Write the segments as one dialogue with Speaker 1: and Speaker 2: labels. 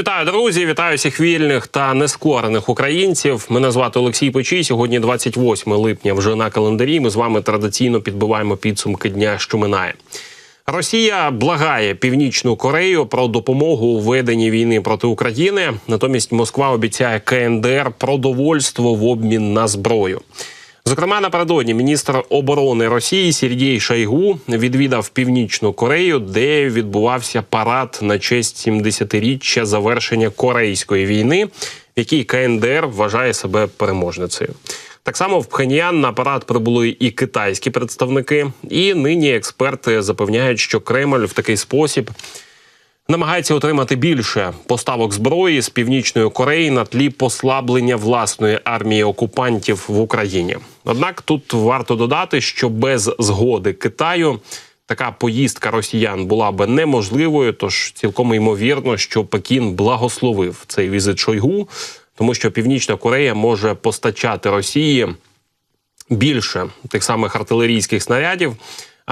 Speaker 1: Вітаю, друзі! Вітаю всіх вільних та нескорених українців. Мене звати Олексій Печій. Сьогодні 28 липня. Вже на календарі. Ми з вами традиційно підбиваємо підсумки дня, що минає. Росія благає Північну Корею про допомогу у веденні війни проти України. Натомість Москва обіцяє КНДР продовольство в обмін на зброю. Зокрема, напередодні міністр оборони Росії Сергій Шайгу відвідав Північну Корею, де відбувався парад на честь 70-річчя завершення корейської війни, в якій КНДР вважає себе переможницею. Так само в Пхеньян на парад прибули і китайські представники, і нині експерти запевняють, що Кремль в такий спосіб намагається отримати більше поставок зброї з північної Кореї на тлі послаблення власної армії окупантів в Україні. Однак тут варто додати, що без згоди Китаю така поїздка росіян була би неможливою. Тож цілком ймовірно, що Пекін благословив цей візит Шойгу, тому що Північна Корея може постачати Росії більше тих самих артилерійських снарядів.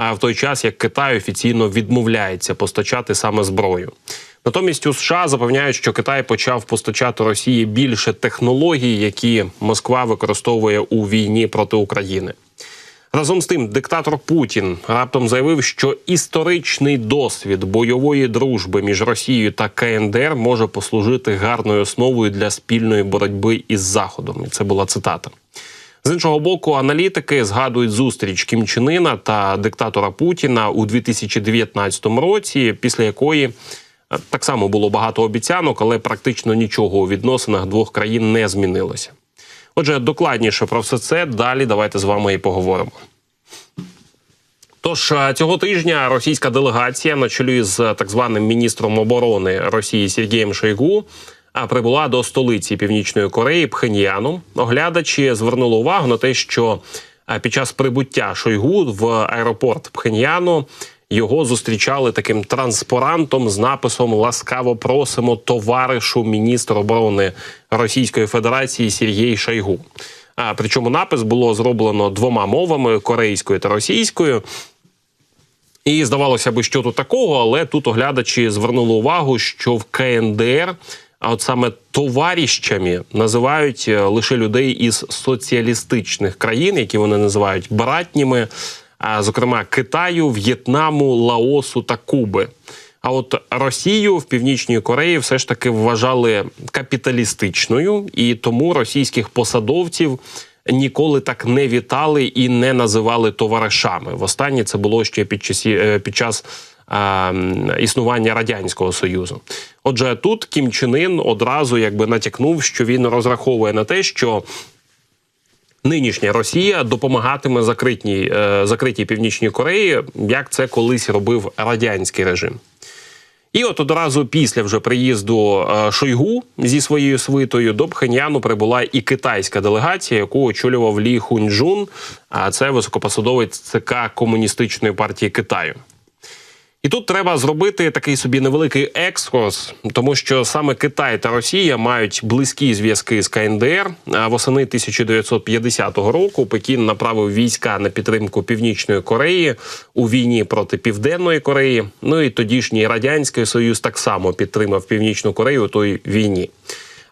Speaker 1: А в той час як Китай офіційно відмовляється постачати саме зброю. Натомість у США запевняють, що Китай почав постачати Росії більше технологій, які Москва використовує у війні проти України. Разом з тим, диктатор Путін раптом заявив, що історичний досвід бойової дружби між Росією та КНДР може послужити гарною основою для спільної боротьби із Заходом. Це була цитата. З іншого боку, аналітики згадують зустріч Кім Чен Ына та диктатора Путіна у 2019 році, після якої е, так само було багато обіцянок, але практично нічого у відносинах двох країн не змінилося. Отже, докладніше про все це далі давайте з вами і поговоримо. Тож е, цього тижня російська делегація на чолі з так званим міністром оборони Росії Сергієм Шойгу прибула до столиці Північної Кореї Пхеньяну. Оглядачі звернули увагу на те, що під час прибуття Шойгу в аеропорт Пхеньяну його зустрічали таким транспарантом з написом Ласкаво просимо товаришу міністр оборони Російської Федерації Сергій Шойгу. А причому напис було зроблено двома мовами корейською та російською. І здавалося би, що тут такого, але тут оглядачі звернули увагу, що в КНДР а от саме товаріщами називають е, лише людей із соціалістичних країн, які вони називають братніми, зокрема Китаю, В'єтнаму, Лаосу та Куби. А от Росію в північній Кореї все ж таки вважали капіталістичною, і тому російських посадовців ніколи так не вітали і не називали товаришами. Востаннє це було ще під часі е, під час існування радянського союзу. Отже, тут Кім Чен Ін одразу якби натякнув, що він розраховує на те, що Нинішня Росія допомагатиме закритій, е, закритій північній Кореї, як це колись робив радянський режим. І от одразу після вже приїзду е, Шойгу зі своєю свитою до Пхеньяну прибула і китайська делегація, яку очолював Лі Хуньчжун, А це високопосадовець ЦК комуністичної партії Китаю. І тут треба зробити такий собі невеликий екскурс, тому що саме Китай та Росія мають близькі зв'язки з КНДР. Восени 1950 року Пекін направив війська на підтримку Північної Кореї у війні проти Південної Кореї. Ну і тодішній радянський союз так само підтримав Північну Корею у той війні.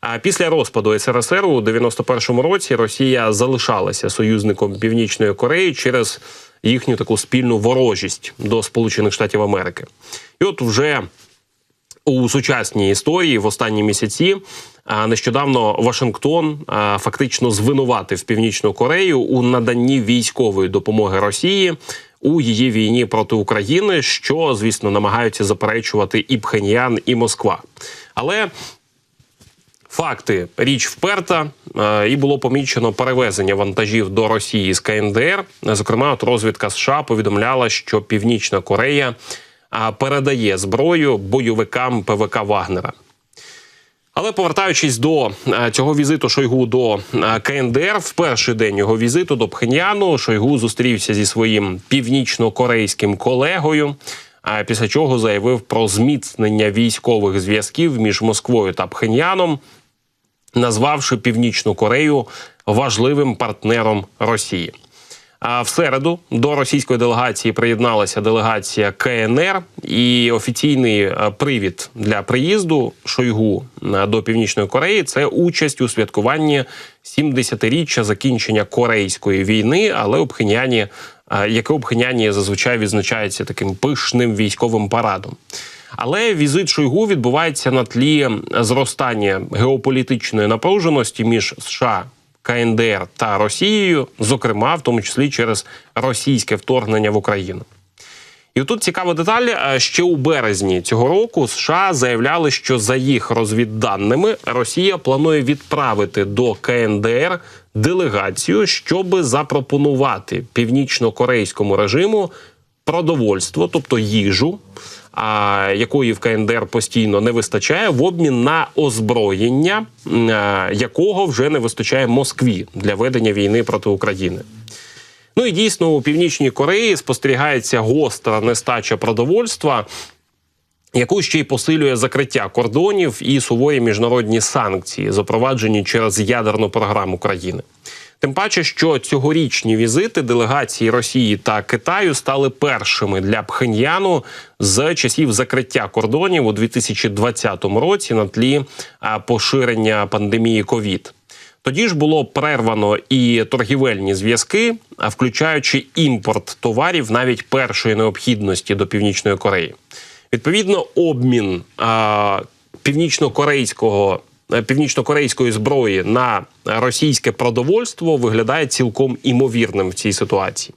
Speaker 1: А після розпаду СРСР у 91-му році Росія залишалася союзником Північної Кореї через їхню таку спільну ворожість до Сполучених Штатів Америки. І от вже у сучасній історії в останні місяці нещодавно Вашингтон фактично звинуватив Північну Корею у наданні військової допомоги Росії. У її війні проти України, що звісно намагаються заперечувати і Пхеньян, і Москва, але Факти річ вперта, е, і було помічено перевезення вантажів до Росії з КНДР. Зокрема, от розвідка США повідомляла, що Північна Корея передає зброю бойовикам ПВК Вагнера. Але повертаючись до е, цього візиту Шойгу до е, КНДР, в перший день його візиту до Пхеньяну Шойгу зустрівся зі своїм північно-корейським колегою. А після чого заявив про зміцнення військових зв'язків між Москвою та Пхеньяном назвавши Північну Корею важливим партнером Росії. А в середу до російської делегації приєдналася делегація КНР, і офіційний е, привід для приїзду Шойгу е, до Північної Кореї це участь у святкуванні 70-річчя закінчення Корейської війни, але у Пхеньяні, е, яке у Пхеньяні зазвичай відзначається таким пишним військовим парадом. Але візит Шойгу відбувається на тлі зростання геополітичної напруженості між США, КНДР та Росією, зокрема, в тому числі через російське вторгнення в Україну. І тут цікава деталь. е, Ще у березні цього року США заявляли, що за їх розвідданими Росія планує відправити до КНДР делегацію, щоб запропонувати північно-корейському режиму продовольство, тобто їжу, якої в КНДР постійно не вистачає, в обмін на озброєння, а, якого вже не вистачає Москві для ведення війни проти України. Ну і дійсно у північній Кореї спостерігається гостра нестача продовольства, яку ще й посилює закриття кордонів і суворі міжнародні санкції, запроваджені через ядерну програму країни. Тим паче, що цьогорічні візити делегації Росії та Китаю стали першими для Пхеньяну з часів закриття кордонів у 2020 році на тлі поширення пандемії ковід. Тоді ж було перервано і торгівельні зв'язки, включаючи імпорт товарів навіть першої необхідності до північної Кореї. Відповідно, обмін а, північно-корейського е, північно-корейської зброї на російське продовольство виглядає цілком імовірним в цій ситуації.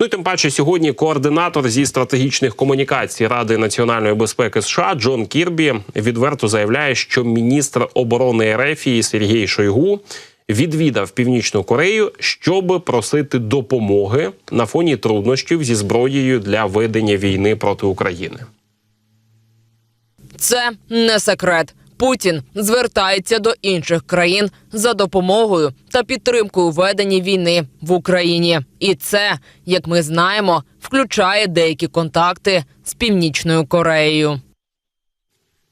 Speaker 1: Ну і тим паче сьогодні координатор зі стратегічних комунікацій Ради національної безпеки США Джон Кірбі відверто заявляє, що міністр оборони РФ Сергій Шойгу відвідав Північну Корею, щоб просити допомоги на фоні труднощів зі зброєю для ведення війни проти України.
Speaker 2: Це не секрет. Путін звертається до інших країн за допомогою та підтримкою у веденні війни в Україні, і це, як ми знаємо, включає деякі контакти з північною Кореєю.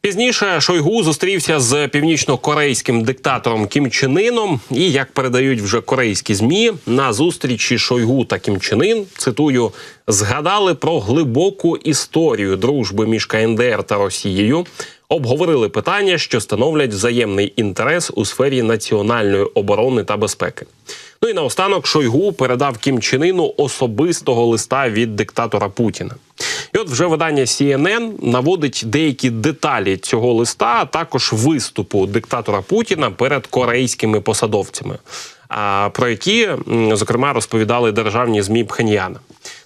Speaker 1: Пізніше Шойгу зустрівся з північно-корейським диктатором Кім Чен Іном. І як передають вже корейські змі, на зустрічі Шойгу та Кім Чен Ін, цитую, згадали про глибоку історію дружби між КНДР та Росією. Обговорили питання, що становлять взаємний інтерес у сфері національної оборони та безпеки. Ну і наостанок Шойгу передав Кім Чен Іну особистого листа від диктатора Путіна. І от вже видання CNN наводить деякі деталі цього листа, а також виступу диктатора Путіна перед корейськими посадовцями, про які зокрема розповідали державні змі Пхеньяна.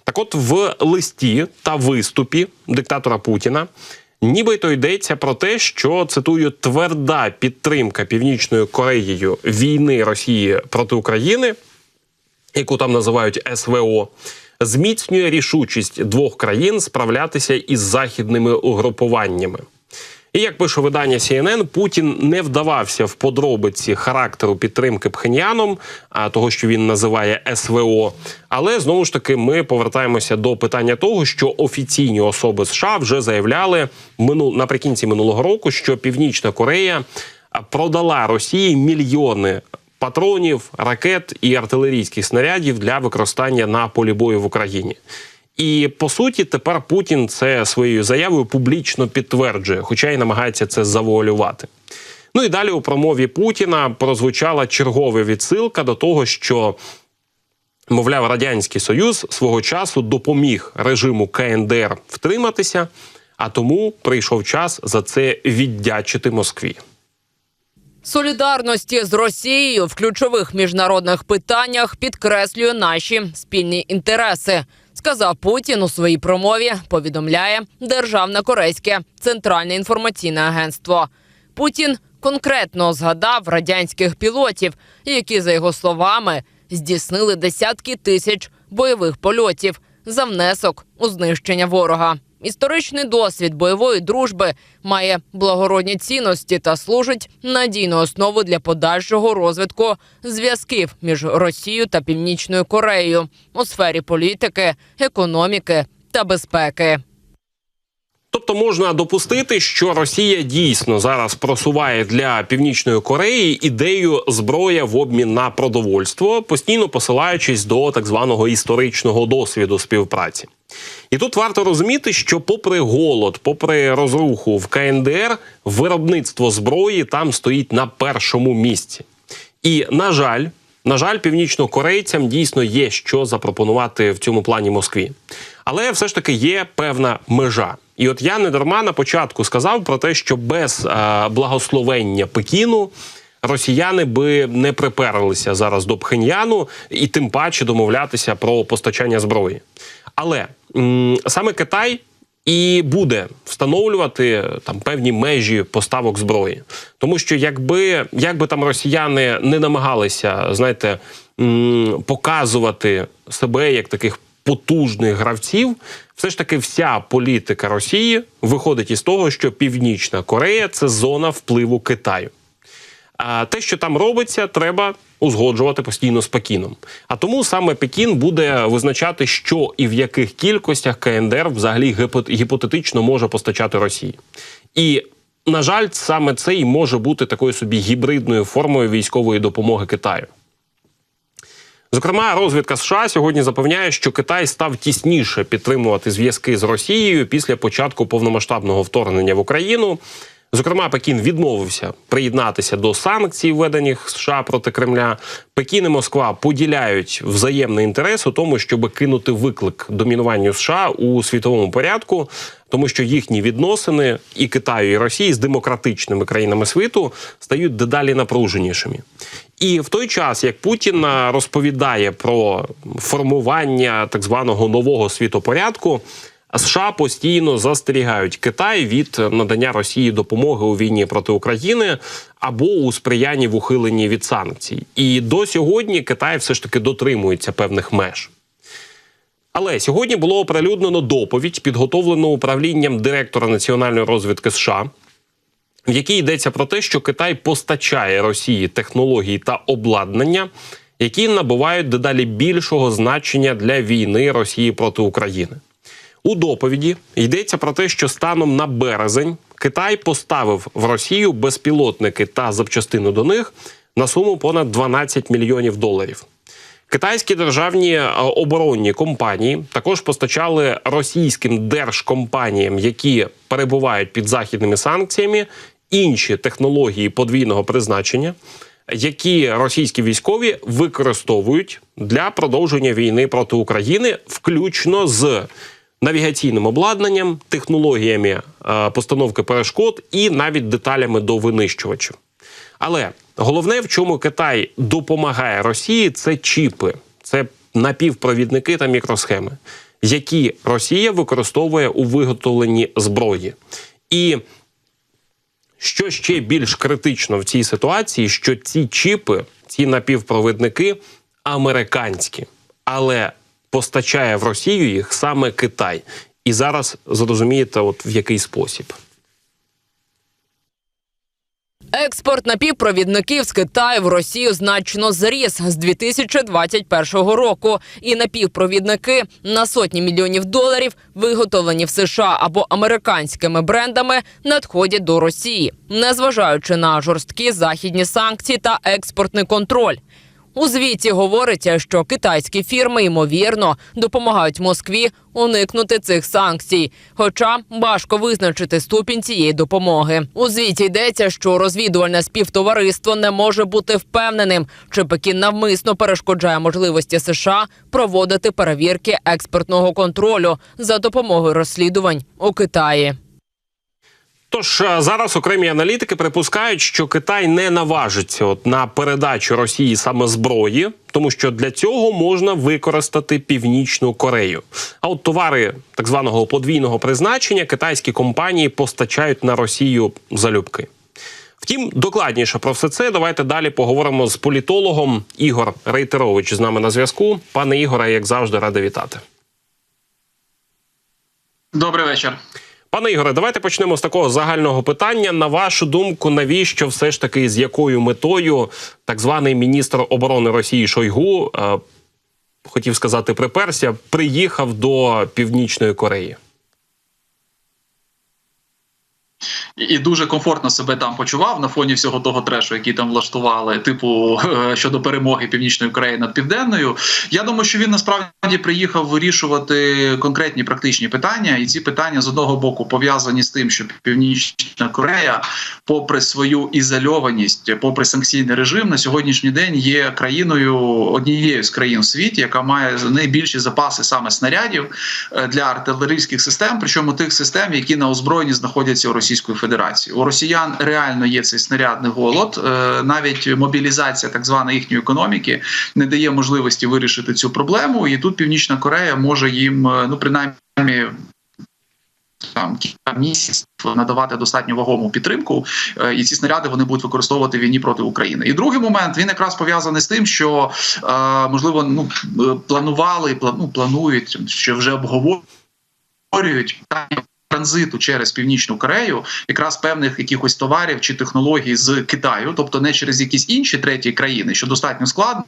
Speaker 1: Так, от в листі та виступі диктатора Путіна. Нібито йдеться про те, що цитую тверда підтримка Північною Кореєю війни Росії проти України, яку там називають СВО, зміцнює рішучість двох країн справлятися із західними угрупуваннями. І як пише видання CNN, Путін не вдавався в подробиці характеру підтримки Пхеньяном, а того, що він називає СВО. Але знову ж таки ми повертаємося до питання того, що офіційні особи США вже заявляли мину наприкінці минулого року, що Північна Корея продала Росії мільйони патронів, ракет і артилерійських снарядів для використання на полі бою в Україні. І по суті, тепер Путін це своєю заявою публічно підтверджує, хоча й намагається це завуалювати. Ну і далі у промові Путіна прозвучала чергова відсилка до того, що. Мовляв, радянський союз свого часу допоміг режиму КНДР втриматися, а тому прийшов час за це віддячити Москві.
Speaker 2: Солідарності з Росією в ключових міжнародних питаннях підкреслює наші спільні інтереси. Сказав Путін у своїй промові. Повідомляє Державне корейське центральне інформаційне агентство. Путін конкретно згадав радянських пілотів, які, за його словами, здійснили десятки тисяч бойових польотів за внесок у знищення ворога. Історичний досвід бойової дружби має благородні цінності та служить надійною основою для подальшого розвитку зв'язків між Росією та Північною Кореєю у сфері політики, економіки та безпеки.
Speaker 1: Тобто можна допустити, що Росія дійсно зараз просуває для північної Кореї ідею зброя в обмін на продовольство, постійно посилаючись до так званого історичного досвіду співпраці. І тут варто розуміти, що, попри голод, попри розруху в КНДР, виробництво зброї там стоїть на першому місці. І на жаль, на жаль, північнокорейцям дійсно є що запропонувати в цьому плані Москві. Але все ж таки є певна межа. І от я не дарма на початку сказав про те, що без е, благословення Пекіну росіяни би не приперлися зараз до Пхеньяну і тим паче домовлятися про постачання зброї. Але м, саме Китай і буде встановлювати там певні межі поставок зброї, тому що якби якби там росіяни не намагалися, знаєте, показувати себе як таких потужних гравців, все ж таки вся політика Росії виходить із того, що Північна Корея це зона впливу Китаю. А те, що там робиться, треба узгоджувати постійно з Пекіном. А тому саме Пекін буде визначати, що і в яких кількостях КНДР взагалі гіпотетично може постачати Росії. І на жаль, саме це і може бути такою собі гібридною формою військової допомоги Китаю. Зокрема, розвідка США сьогодні запевняє, що Китай став тісніше підтримувати зв'язки з Росією після початку повномасштабного вторгнення в Україну. Зокрема, Пекін відмовився приєднатися до санкцій, введених США проти Кремля. Пекін і Москва поділяють взаємний інтерес у тому, щоб кинути виклик домінуванню США у світовому порядку, тому що їхні відносини і Китаю, і Росії з демократичними країнами світу стають дедалі напруженішими. І в той час, як Путін розповідає про формування так званого нового світопорядку, США постійно застерігають Китай від надання Росії допомоги у війні проти України або у сприянні в ухиленні від санкцій. І до сьогодні Китай все ж таки дотримується певних меж. Але сьогодні було оприлюднено доповідь, підготовлену управлінням директора національної розвідки США, в якій йдеться про те, що Китай постачає Росії технології та обладнання, які набувають дедалі більшого значення для війни Росії проти України. У доповіді йдеться про те, що станом на березень Китай поставив в Росію безпілотники та запчастину до них на суму понад 12 мільйонів доларів. Китайські державні е, оборонні компанії також постачали російським держкомпаніям, які перебувають під західними санкціями, інші технології подвійного призначення, які російські військові використовують для продовження війни проти України, включно з навігаційним обладнанням, технологіями е, постановки перешкод і навіть деталями до винищувачів. Але головне, в чому Китай допомагає Росії, це чіпи, це напівпровідники та мікросхеми, які Росія використовує у виготовленні зброї. І що ще більш критично в цій ситуації, що ці чіпи, ці напівпровідники американські, але постачає в Росію їх саме Китай. І зараз зрозумієте, от в який спосіб.
Speaker 2: Експорт напівпровідників з Китаю в Росію значно зріс з 2021 року. І напівпровідники на сотні мільйонів доларів, виготовлені в США або американськими брендами, надходять до Росії, незважаючи на жорсткі західні санкції та експортний контроль. У звіті говориться, що китайські фірми ймовірно допомагають Москві уникнути цих санкцій, хоча важко визначити ступінь цієї допомоги. У звіті йдеться, що розвідувальне співтовариство не може бути впевненим, чи Пекін навмисно перешкоджає можливості США проводити перевірки експортного контролю за допомогою розслідувань у Китаї.
Speaker 1: Тож е, зараз окремі аналітики припускають, що Китай не наважиться от на передачу Росії саме зброї, тому що для цього можна використати Північну Корею. А от товари так званого подвійного призначення китайські компанії постачають на Росію залюбки. Втім, докладніше про все це давайте далі поговоримо з політологом Ігор Рейтерович з нами на зв'язку. Пане Ігоре, як завжди, радий вітати.
Speaker 3: Добрий вечір.
Speaker 1: Пане Ігоре, давайте почнемо з такого загального питання. На вашу думку, навіщо все ж таки з якою метою так званий міністр оборони Росії Шойгу е, хотів сказати, приперся, приїхав до Північної Кореї?
Speaker 3: І- дуже комфортно себе там почував на фоні всього того трешу, який там влаштували, типу е, щодо перемоги Північної Кореї над Південною. Я думаю, що він насправді приїхав вирішувати конкретні практичні питання, і ці питання з одного боку пов'язані з тим, що Північна Корея, попри свою ізольованість, попри санкційний режим, на сьогоднішній день є країною однією з країн в світі, яка має найбільші запаси саме снарядів е, для артилерійських систем, причому тих систем, які на озброєнні знаходяться у Російської Федерації. У Росіян реально є цей снарядний голод. Е, Навіть мобілізація так званої їхньої економіки не дає можливості вирішити цю проблему. І тут Північна Корея може їм, е, ну принаймні. Там кілька місяців надавати достатньо вагому підтримку, е, і ці снаряди вони будуть використовувати в війні проти України. І другий момент він якраз пов'язаний з тим, що можливо ну планували пла- ну, планують, що вже обговорюють питання транзиту через північну Корею, якраз певних якихось товарів чи технологій з Китаю, тобто не через якісь інші треті країни, що достатньо складно.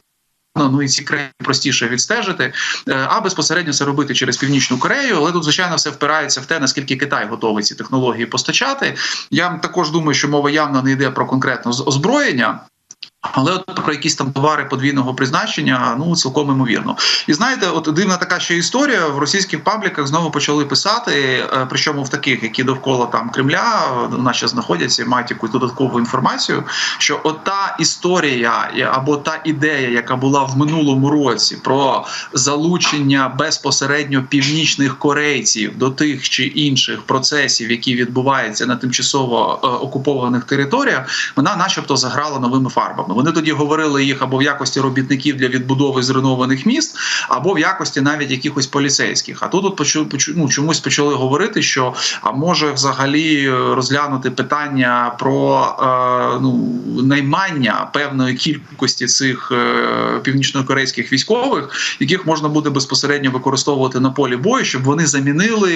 Speaker 3: Ну і ці країни простіше відстежити, е, а безпосередньо це робити через північну Корею. Але тут звичайно все впирається в те, наскільки Китай готовий ці технології постачати. Я також думаю, що мова явно не йде про конкретне озброєння. Але от про якісь там товари подвійного призначення, ну цілком імовірно. І знаєте, от дивна така ще історія в російських пабліках знову почали писати, е, причому в таких, які довкола там Кремля у нас знаходяться і мають якусь додаткову інформацію. Що от та історія або та ідея, яка була в минулому році, про залучення безпосередньо північних корейців до тих чи інших процесів, які відбуваються на тимчасово е, окупованих територіях, вона, начебто, заграла новими фарбами. Вони тоді говорили їх або в якості робітників для відбудови зруйнованих міст, або в якості навіть якихось поліцейських. А тут от почу, ну, чомусь почали говорити, що а може взагалі розглянути питання про е, ну, наймання певної кількості цих е, північнокорейських військових, яких можна буде безпосередньо використовувати на полі бою, щоб вони замінили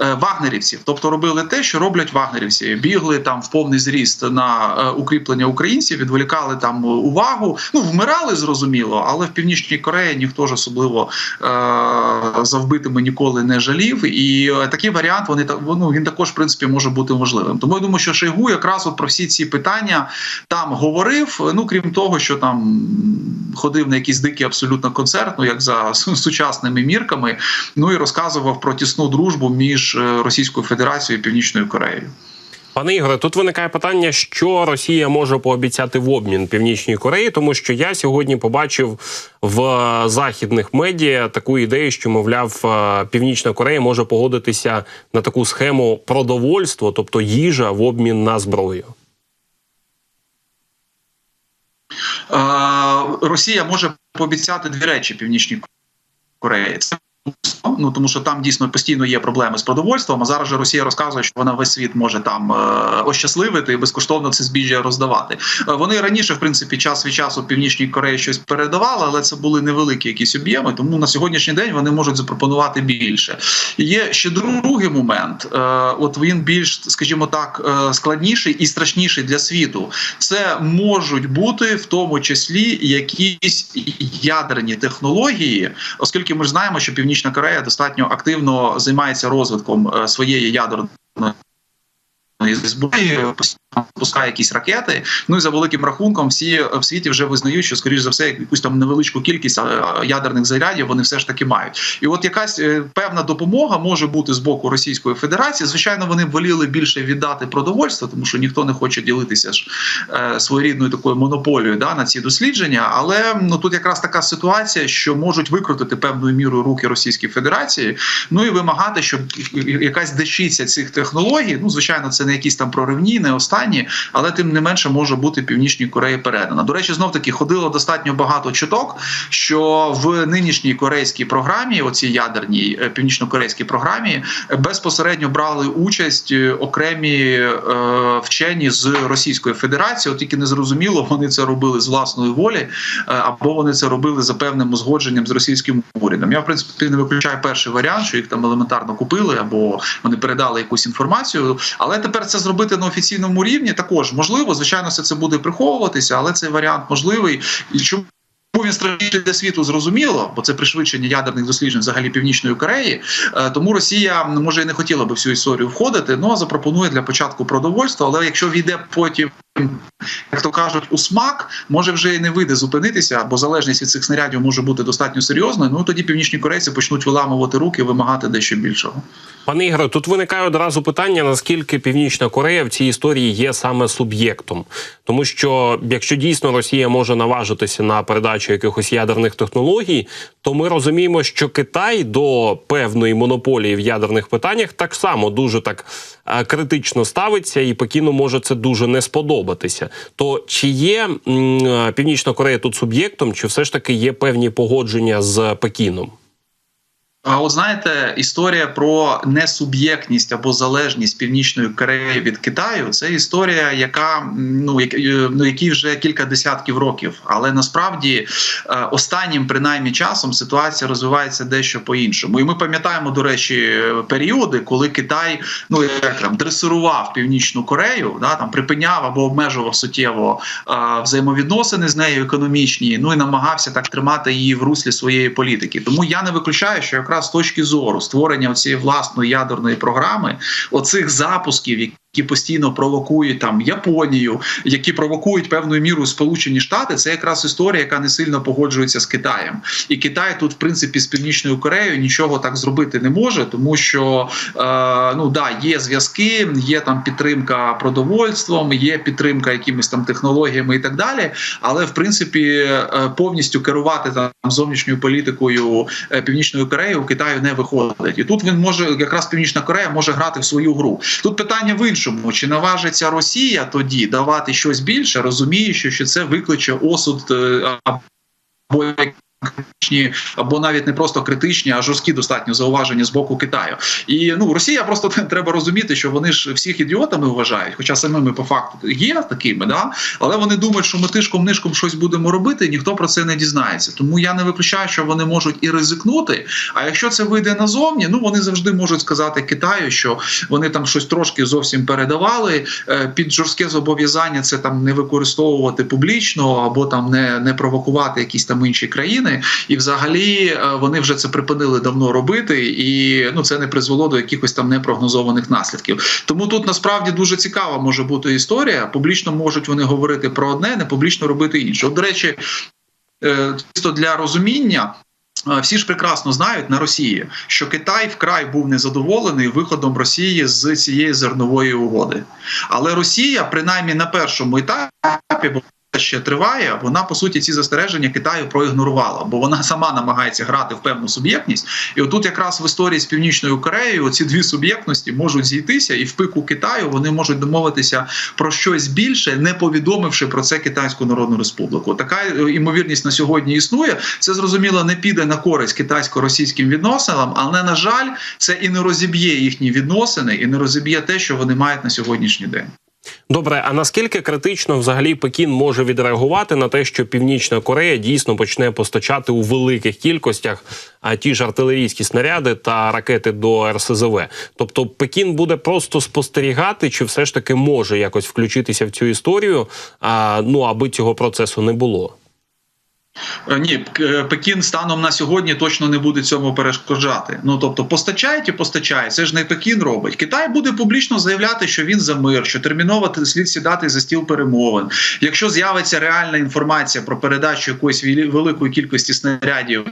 Speaker 3: е, вагнерівців, тобто робили те, що роблять вагнерівці, бігли там в повний зріст на е, укріплення українців, відволікали там увагу. Ну вмирали зрозуміло, але в північній Кореї ніхто ж особливо е, за вбитими ніколи не жалів. І е, такий варіант вони ну, він також в принципі може бути можливим. Тому я думаю, що Шойгу якраз от про всі ці питання там говорив. Ну крім того, що там ходив на якийсь дикий абсолютно концерт, ну як за сучасними мірками. Ну і розказував про тісну дружбу між е, Російською Федерацією і Північною Кореєю.
Speaker 1: Пане Ігоре, тут виникає питання, що Росія може пообіцяти в обмін Північній Кореї, тому що я сьогодні побачив в е, західних медіа таку ідею, що мовляв е, Північна Корея може погодитися на таку схему продовольства, тобто їжа в обмін на зброю.
Speaker 3: Е, Росія може пообіцяти дві речі Північній Кореї. Це ну тому, що там дійсно постійно є проблеми з продовольством. А зараз же Росія розказує, що вона весь світ може там е, ощасливити і безкоштовно це збіжжя роздавати. Е, Вони раніше, в принципі, час від часу Північній Кореї щось передавали, але це були невеликі якісь об'єми. Тому на сьогоднішній день вони можуть запропонувати більше. Є ще другий момент. Е, От він більш, скажімо так, е, складніший і страшніший для світу. Це можуть бути в тому числі якісь ядерні технології, оскільки ми ж знаємо, що Північна Корея достатньо активно займається розвитком е, своєї ядерної зброї, пускає якісь ракети. Ну і за великим рахунком, всі в світі вже визнають, що скоріш за все якусь там невеличку кількість ядерних зарядів вони все ж таки мають. І от якась е, певна допомога може бути з боку Російської Федерації. Звичайно, вони воліли більше віддати продовольство, тому що ніхто не хоче ділитися ж е, своєрідною такою монополією да, на ці дослідження. Але ну тут якраз така ситуація, що можуть викрутити певною мірою руки Російській Федерації, ну і вимагати, щоб якась дещиця цих технологій. Ну звичайно, це не якісь там проривні, не останні, але тим не менше може бути Північній Кореї передана. До речі, знов таки ходило достатньо багато чуток, що в нинішній корейській програмі, оцій ядерній е, північно-корейській програмі, безпосередньо брали участь е, окремі е, вчені з Російської Федерації. От тільки не зрозуміло, вони це робили з власної волі, або вони це робили за певним узгодженням з російським урядом. Я в принципі не виключаю перший варіант, що їх там елементарно купили, або вони передали якусь інформацію. Але тепер це зробити на офіційному рівні також можливо. Звичайно, все це буде приховуватися, але цей варіант можливий. І чому він страшніший для світу зрозуміло, бо це пришвидшення ядерних досліджень взагалі північної Кореї. Е, Тому Росія може і не хотіла би всю історію входити, ну а запропонує для початку продовольство. Але якщо війде потім. Як то кажуть, у смак може вже і не вийде зупинитися, бо залежність від цих снарядів може бути достатньо серйозною. Ну тоді північні корейці почнуть виламувати руки, вимагати дещо більшого.
Speaker 1: Пане Ігоре, тут виникає одразу питання: наскільки Північна Корея в цій історії є саме суб'єктом, тому що якщо дійсно Росія може наважитися на передачу якихось ядерних технологій, то ми розуміємо, що Китай до певної монополії в ядерних питаннях так само дуже так е, критично ставиться, і Пекіну може це дуже не сподобатися. То чи є е, Північна Корея тут суб'єктом, чи все ж таки є певні погодження з Пекіном?
Speaker 3: А от знаєте, історія про несуб'єктність або залежність північної Кореї від Китаю це історія, яка ну як е, ну якій вже кілька десятків років. Але насправді е, останнім принаймні часом ситуація розвивається дещо по-іншому. І ми пам'ятаємо, до речі, періоди, коли Китай ну як там дресирував північну Корею, да там припиняв або обмежував суттєво е, взаємовідносини з нею економічні. Ну і намагався так тримати її в руслі своєї політики. Тому я не виключаю, що якраз з точки зору створення цієї власної ядерної програми, оцих запусків, які постійно провокують там Японію, які провокують певною мірою Сполучені Штати, це якраз історія, яка не сильно погоджується з Китаєм. І Китай тут, в принципі, з північною Кореєю нічого так зробити не може, тому що е, ну да, є зв'язки, є там підтримка продовольством, є підтримка якимись там технологіями і так далі. Але в принципі е, повністю керувати там зовнішньою політикою е, північної Кореї у Китаю не виходить. І тут він може якраз Північна Корея може грати в свою гру. Тут питання в іншому: чи наважиться Росія тоді давати щось більше, розуміючи, що це викличе осуд е, або критичні, або навіть не просто критичні, а жорсткі достатньо зауваження з боку Китаю. І ну Росія просто треба розуміти, що вони ж всіх ідіотами вважають, хоча самими по факту є такими, да але вони думають, що ми тишком нишком щось будемо робити, і ніхто про це не дізнається. Тому я не виключаю, що вони можуть і ризикнути. А якщо це вийде назовні, ну вони завжди можуть сказати Китаю, що вони там щось трошки зовсім передавали е, під жорстке зобов'язання. Це там не використовувати публічно або там не, не провокувати якісь там інші країни. І взагалі е, вони вже це припинили давно робити, і ну це не призвело до якихось там непрогнозованих наслідків. Тому тут насправді дуже цікава може бути історія. Публічно можуть вони говорити про одне, не публічно робити інше. От, до речі, е, чисто для розуміння. е, Всі ж прекрасно знають на Росії, що Китай вкрай був незадоволений виходом Росії з цієї зернової угоди. Але Росія, принаймні на першому етапі, бо ще триває, вона по суті ці застереження Китаю проігнорувала, бо вона сама намагається грати в певну суб'єктність. І отут, якраз в історії з північною Кореєю, ці дві суб'єктності можуть зійтися, і в пику Китаю вони можуть домовитися про щось більше, не повідомивши про це Китайську Народну Республіку. Така е, імовірність на сьогодні існує. Це зрозуміло не піде на користь китайсько-російським відносинам, але на жаль, це і не розіб'є їхні відносини, і не розіб'є те, що вони мають на сьогоднішній день.
Speaker 1: Добре, а наскільки критично взагалі Пекін може відреагувати на те, що Північна Корея дійсно почне постачати у великих кількостях а, ті ж артилерійські снаряди та ракети до РСЗВ? Тобто Пекін буде просто спостерігати, чи все ж таки може якось включитися в цю історію, а, ну аби цього процесу не було?
Speaker 3: Е, Ні, е, Пекін станом на сьогодні точно не буде цьому перешкоджати. Ну тобто, постачають і постачає. Це ж не Пекін робить. Китай буде публічно заявляти, що він за мир, що терміново слід сідати за стіл перемовин. Якщо з'явиться реальна інформація про передачу якоїсь великої кількості снарядів.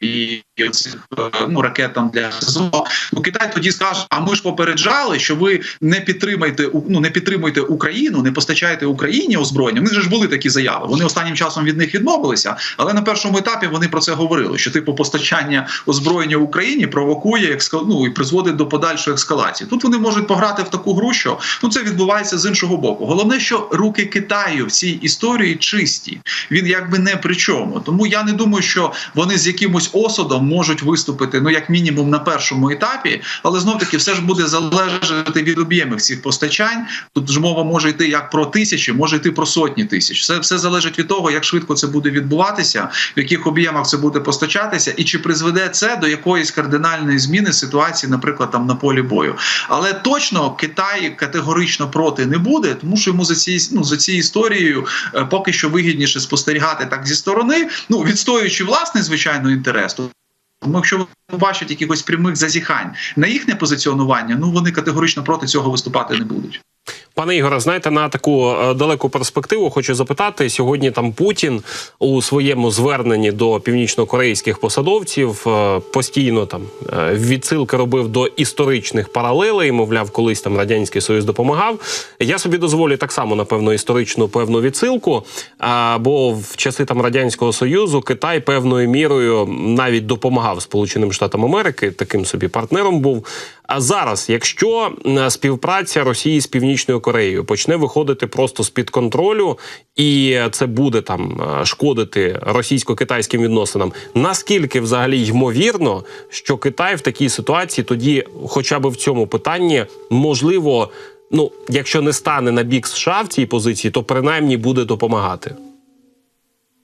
Speaker 3: І цих ну ракетам для СЗО, ну Китай тоді скаже: а ми ж попереджали, що ви не підтримаєте ну, не підтримуєте Україну, не постачаєте Україні озброєння. Вони ж були такі заяви. Вони останнім часом від них відмовилися, але на першому етапі вони про це говорили. Що типу постачання озброєння Україні провокує ну, і призводить до подальшої ескалації. Тут вони можуть пограти в таку гру, що ну це відбувається з іншого боку. Головне, що руки Китаю в цій історії чисті. Він якби не при чому. Тому я не думаю, що вони з яким якимось осудом можуть виступити, ну як мінімум на першому етапі, але знов таки все ж буде залежати від об'ємів цих постачань. Тут ж мова може йти як про тисячі, може йти про сотні тисяч. Все, все залежить від того, як швидко це буде відбуватися, в яких об'ємах це буде постачатися, і чи призведе це до якоїсь кардинальної зміни ситуації, наприклад, там на полі бою. Але точно Китай категорично проти не буде, тому що йому за ці ну за цією історією е, поки що вигідніше спостерігати так зі сторони, ну відстоюючи власний звичайно інтерес. то тому якщо бачать якихось прямих зазіхань на їхнє позиціонування, ну вони категорично проти цього виступати не будуть.
Speaker 1: Пане Ігоре, знаєте, на таку е, далеку перспективу хочу запитати сьогодні. Там Путін у своєму зверненні до північнокорейських посадовців е, постійно там е, відсилки робив до історичних паралелей. Мовляв, колись там радянський союз допомагав. Я собі дозволю так само напевно історичну певну відсилку. Бо в часи там радянського союзу Китай певною мірою навіть допомагав Сполученим Штатам Америки, таким собі партнером був. А зараз, якщо співпраця Росії з Північною Кореєю почне виходити просто з під контролю, і це буде там е, шкодити російсько-китайським відносинам, наскільки взагалі ймовірно, що Китай в такій ситуації тоді, хоча б в цьому питанні, можливо, ну якщо не стане на бік США в цій позиції, то принаймні буде допомагати.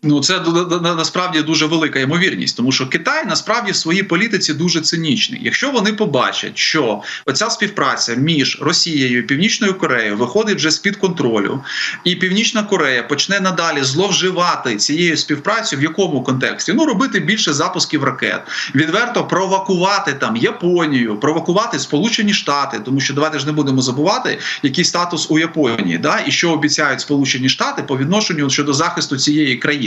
Speaker 3: Ну це насправді дуже велика ймовірність, тому що Китай насправді в своїй політиці дуже цинічний. Якщо вони побачать, що оця співпраця між Росією і Північною Кореєю виходить вже з під контролю, і Північна Корея почне надалі зловживати цією співпрацею, в якому контексті ну робити більше запусків ракет, відверто провокувати там Японію, провокувати Сполучені Штати, тому що давайте ж не будемо забувати, який статус у Японії, да і що обіцяють Сполучені Штати по відношенню щодо захисту цієї країни,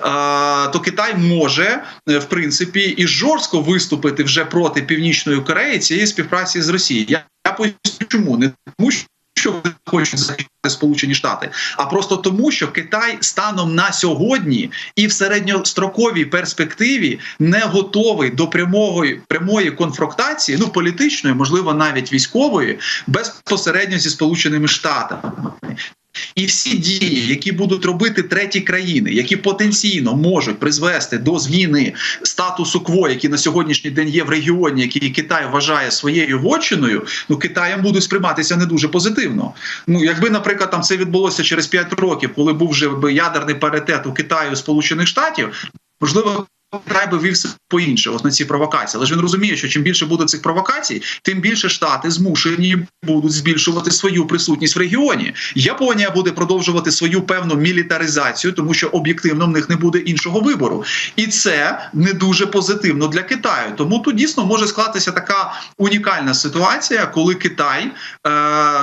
Speaker 3: а, то Китай може е, в принципі і жорстко виступити вже проти Північної Кореї цієї співпраці з Росією. Я, я поясню, чому не тому, що. Що вони хочуть захищати Сполучені Штати, а просто тому, що Китай станом на сьогодні і в середньостроковій перспективі не готовий до прямої прямої конфронтації, ну політичної, можливо, навіть військової, безпосередньо зі Сполученими Штатами. І всі дії, які будуть робити треті країни, які потенційно можуть призвести до зміни статусу кво, який на сьогоднішній день є в регіоні, який Китай вважає своєю вотчиною, ну Китаєм будуть сприйматися не дуже позитивно. Ну якби, наприклад, там це відбулося через 5 років, коли був вже ядерний паритет у Китаю Сполучених Штатів, можливо. Би вів себе по-інше, ось на ці провокації. Але ж він розуміє, що чим більше буде цих провокацій, тим більше штати змушені будуть збільшувати свою присутність в регіоні. Японія буде продовжувати свою певну мілітаризацію, тому що об'єктивно в них не буде іншого вибору, і це не дуже позитивно для Китаю. Тому тут дійсно може склатися така унікальна ситуація, коли Китай е,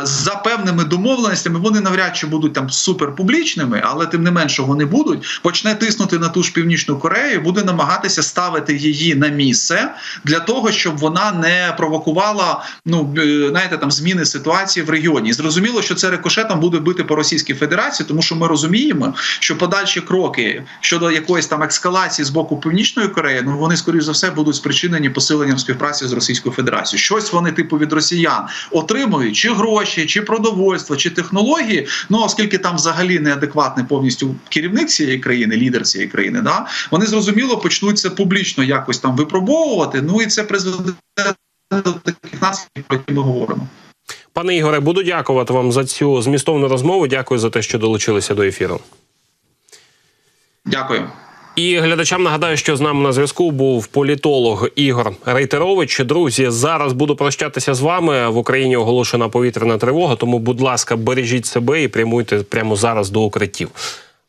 Speaker 3: за певними домовленостями вони навряд чи будуть там суперпублічними, але тим не менше вони будуть почне тиснути на ту ж північну Корею, буде намагатися ставити її на місце для того, щоб вона не провокувала ну знаєте, там зміни ситуації в регіоні. І Зрозуміло, що це рикошетом буде бити по Російській Федерації, тому що ми розуміємо, що подальші кроки щодо якоїсь там ескалації з боку Північної Кореї, ну вони скоріш за все будуть спричинені посиленням співпраці з Російською Федерацією. Щось вони типу від росіян отримують чи гроші, чи продовольство, чи технології. Ну оскільки там взагалі неадекватний повністю керівник цієї країни, лідер цієї країни, да вони зрозуміло почнуть це публічно якось там випробовувати. Ну і це призведе до таких наслідків, про які ми говоримо.
Speaker 1: Пане Ігоре, буду дякувати вам за цю змістовну розмову. Дякую за те, що долучилися до ефіру.
Speaker 3: Дякую.
Speaker 1: І глядачам нагадаю, що з нами на зв'язку був політолог Ігор Рейтерович. Друзі, зараз буду прощатися з вами. В Україні оголошена повітряна тривога. Тому, будь ласка, бережіть себе і прямуйте прямо зараз до укриттів.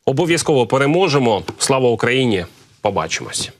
Speaker 1: Обов'язково переможемо. Слава Україні! Побачимось.